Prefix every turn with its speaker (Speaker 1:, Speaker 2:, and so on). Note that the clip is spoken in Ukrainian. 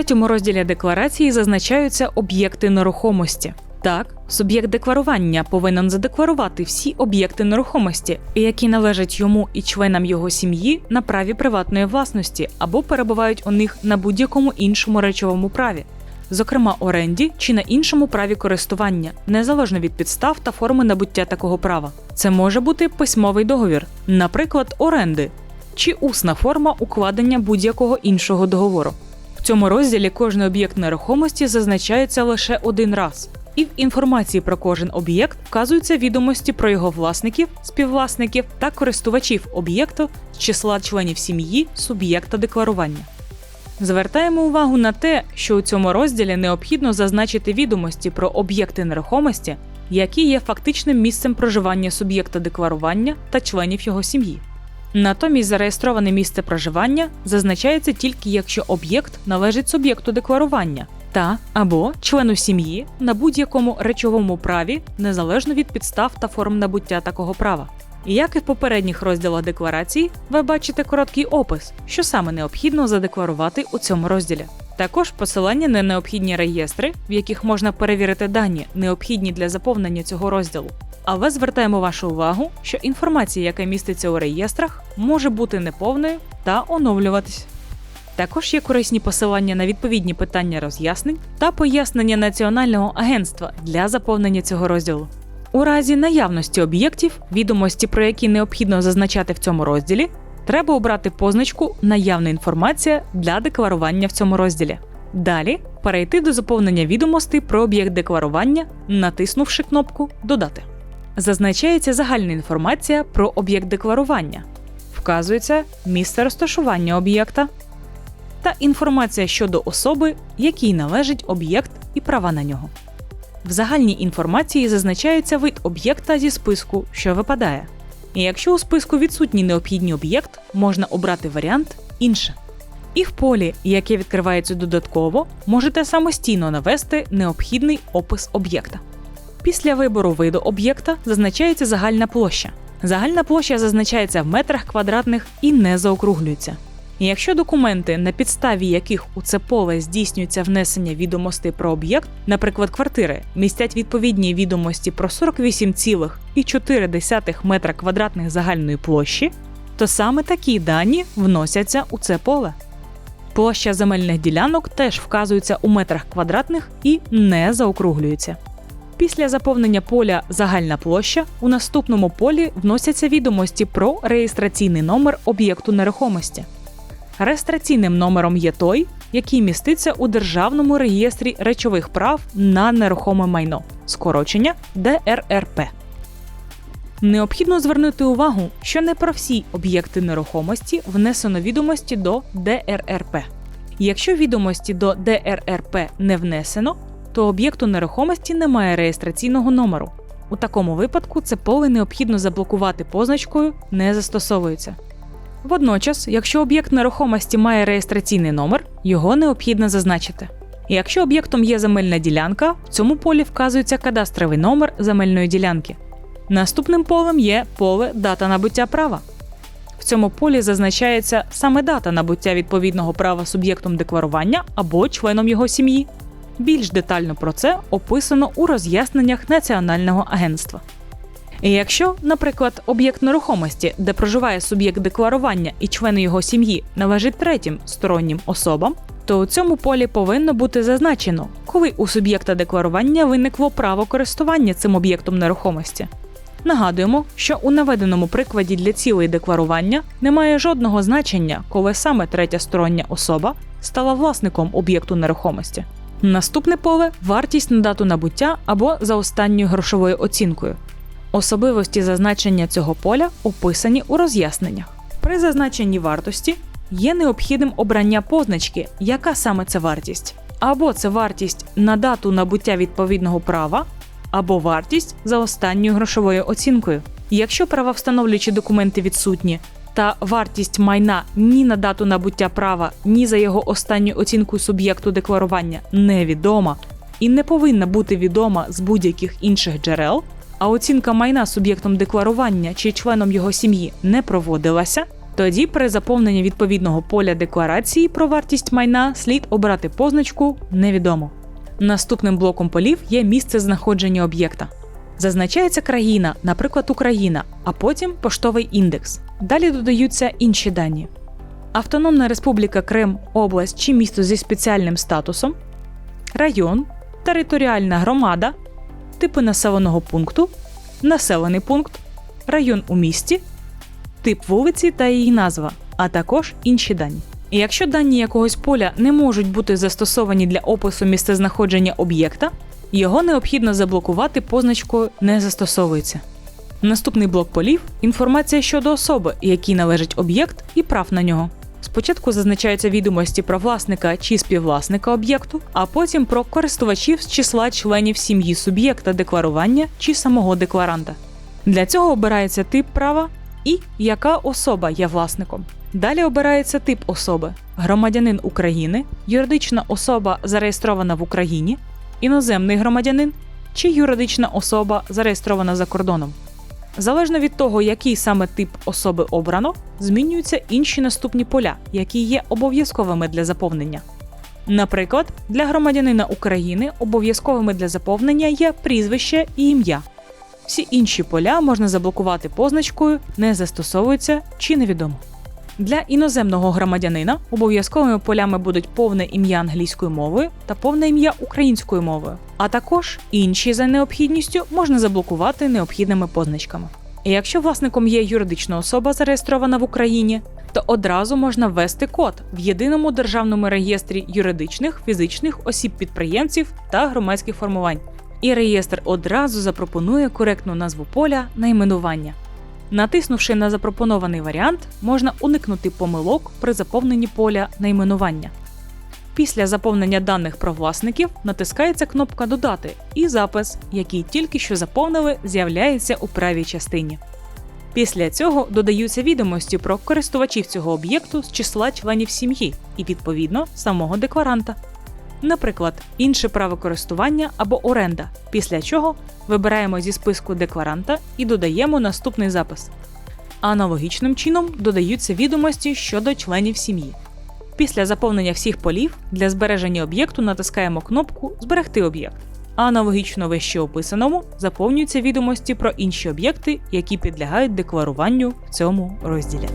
Speaker 1: третьому розділі декларації зазначаються об'єкти нерухомості. Так, суб'єкт декларування повинен задекларувати всі об'єкти нерухомості, які належать йому і членам його сім'ї на праві приватної власності або перебувають у них на будь-якому іншому речовому праві, зокрема оренді чи на іншому праві користування, незалежно від підстав та форми набуття такого права. Це може бути письмовий договір, наприклад, оренди, чи усна форма укладення будь-якого іншого договору. В цьому розділі кожен об'єкт нерухомості зазначається лише один раз, і в інформації про кожен об'єкт вказуються відомості про його власників, співвласників та користувачів об'єкту з числа членів сім'ї суб'єкта декларування. Звертаємо увагу на те, що у цьому розділі необхідно зазначити відомості про об'єкти нерухомості, які є фактичним місцем проживання суб'єкта декларування та членів його сім'ї. Натомість зареєстроване місце проживання зазначається тільки якщо об'єкт належить суб'єкту декларування та або члену сім'ї на будь-якому речовому праві, незалежно від підстав та форм набуття такого права. І як і в попередніх розділах декларації, ви бачите короткий опис, що саме необхідно задекларувати у цьому розділі. Також посилання на необхідні реєстри, в яких можна перевірити дані, необхідні для заповнення цього розділу. Але звертаємо вашу увагу, що інформація, яка міститься у реєстрах, може бути неповною та оновлюватись. Також є корисні посилання на відповідні питання роз'яснень та пояснення Національного агентства для заповнення цього розділу. У разі наявності об'єктів, відомості про які необхідно зазначати в цьому розділі, треба обрати позначку Наявна інформація для декларування в цьому розділі. Далі перейти до заповнення відомостей про об'єкт декларування, натиснувши кнопку Додати. Зазначається загальна інформація про об'єкт декларування, вказується місце розташування об'єкта та інформація щодо особи, якій належить об'єкт і права на нього. В загальній інформації зазначається вид об'єкта зі списку, що випадає. І якщо у списку відсутній необхідний об'єкт, можна обрати варіант інше. І в полі, яке відкривається додатково, можете самостійно навести необхідний опис об'єкта. Після вибору виду об'єкта зазначається загальна площа. Загальна площа зазначається в метрах квадратних і не заокруглюється. Якщо документи, на підставі яких у це поле здійснюється внесення відомостей про об'єкт, наприклад, квартири, містять відповідні відомості про 48,4 метра квадратних загальної площі, то саме такі дані вносяться у це поле. Площа земельних ділянок теж вказується у метрах квадратних і не заокруглюється. Після заповнення поля загальна площа у наступному полі вносяться відомості про реєстраційний номер об'єкту нерухомості. Реєстраційним номером є той, який міститься у Державному реєстрі речових прав на нерухоме майно, скорочення ДРРП. Необхідно звернути увагу, що не про всі об'єкти нерухомості внесено відомості до ДРРП. Якщо відомості до ДРРП не внесено, то об'єкту нерухомості немає реєстраційного номеру. У такому випадку це поле необхідно заблокувати позначкою не застосовується. Водночас, якщо об'єкт нерухомості має реєстраційний номер, його необхідно зазначити. Якщо об'єктом є земельна ділянка, в цьому полі вказується кадастровий номер земельної ділянки. Наступним полем є поле дата набуття права. В цьому полі зазначається саме дата набуття відповідного права суб'єктом декларування або членом його сім'ї. Більш детально про це описано у роз'ясненнях Національного агентства. І якщо, наприклад, об'єкт нерухомості, де проживає суб'єкт декларування і члени його сім'ї, належить третім стороннім особам, то у цьому полі повинно бути зазначено, коли у суб'єкта декларування виникло право користування цим об'єктом нерухомості. Нагадуємо, що у наведеному прикладі для цілей декларування немає жодного значення, коли саме третя стороння особа стала власником об'єкту нерухомості. Наступне поле вартість на дату набуття або за останньою грошовою оцінкою. Особливості зазначення цього поля описані у роз'ясненнях. При зазначенні вартості є необхідним обрання позначки, яка саме це вартість, або це вартість на дату набуття відповідного права, або вартість за останньою грошовою оцінкою. Якщо правовстановлюючі документи відсутні та вартість майна ні на дату набуття права, ні за його останню оцінку суб'єкту декларування невідома і не повинна бути відома з будь-яких інших джерел, а оцінка майна суб'єктом декларування чи членом його сім'ї не проводилася, Тоді при заповненні відповідного поля декларації про вартість майна слід обрати позначку Невідомо. Наступним блоком полів є місце знаходження об'єкта. Зазначається країна, наприклад, Україна, а потім поштовий індекс. Далі додаються інші дані: Автономна Республіка Крим, область чи місто зі спеціальним статусом, район, територіальна громада, типи населеного пункту, населений пункт, район у місті, тип вулиці та її назва, а також інші дані. І якщо дані якогось поля не можуть бути застосовані для опису місцезнаходження об'єкта, його необхідно заблокувати позначкою Не застосовується. Наступний блок полів інформація щодо особи, якій належить об'єкт, і прав на нього. Спочатку зазначаються відомості про власника чи співвласника об'єкту, а потім про користувачів з числа членів сім'ї суб'єкта декларування чи самого декларанта. Для цього обирається тип права і яка особа є власником. Далі обирається тип особи: громадянин України, юридична особа зареєстрована в Україні, іноземний громадянин чи юридична особа зареєстрована за кордоном. Залежно від того, який саме тип особи обрано, змінюються інші наступні поля, які є обов'язковими для заповнення. Наприклад, для громадянина України обов'язковими для заповнення є прізвище і ім'я. Всі інші поля можна заблокувати позначкою не застосовується чи невідомо. Для іноземного громадянина обов'язковими полями будуть повне ім'я англійською мовою та повне ім'я українською мовою, а також інші за необхідністю можна заблокувати необхідними позначками. І якщо власником є юридична особа, зареєстрована в Україні, то одразу можна ввести код в єдиному державному реєстрі юридичних, фізичних осіб-підприємців та громадських формувань. І реєстр одразу запропонує коректну назву поля найменування. Натиснувши на запропонований варіант, можна уникнути помилок при заповненні поля найменування. Після заповнення даних про власників натискається кнопка Додати, і запис, який тільки що заповнили, з'являється у правій частині. Після цього додаються відомості про користувачів цього об'єкту з числа членів сім'ї і, відповідно, самого декларанта. Наприклад, інше право користування або оренда, після чого вибираємо зі списку декларанта і додаємо наступний запис. Аналогічним чином додаються відомості щодо членів сім'ї. Після заповнення всіх полів для збереження об'єкту натискаємо кнопку Зберегти об'єкт. Аналогічно вище описаному заповнюються відомості про інші об'єкти, які підлягають декларуванню в цьому розділі.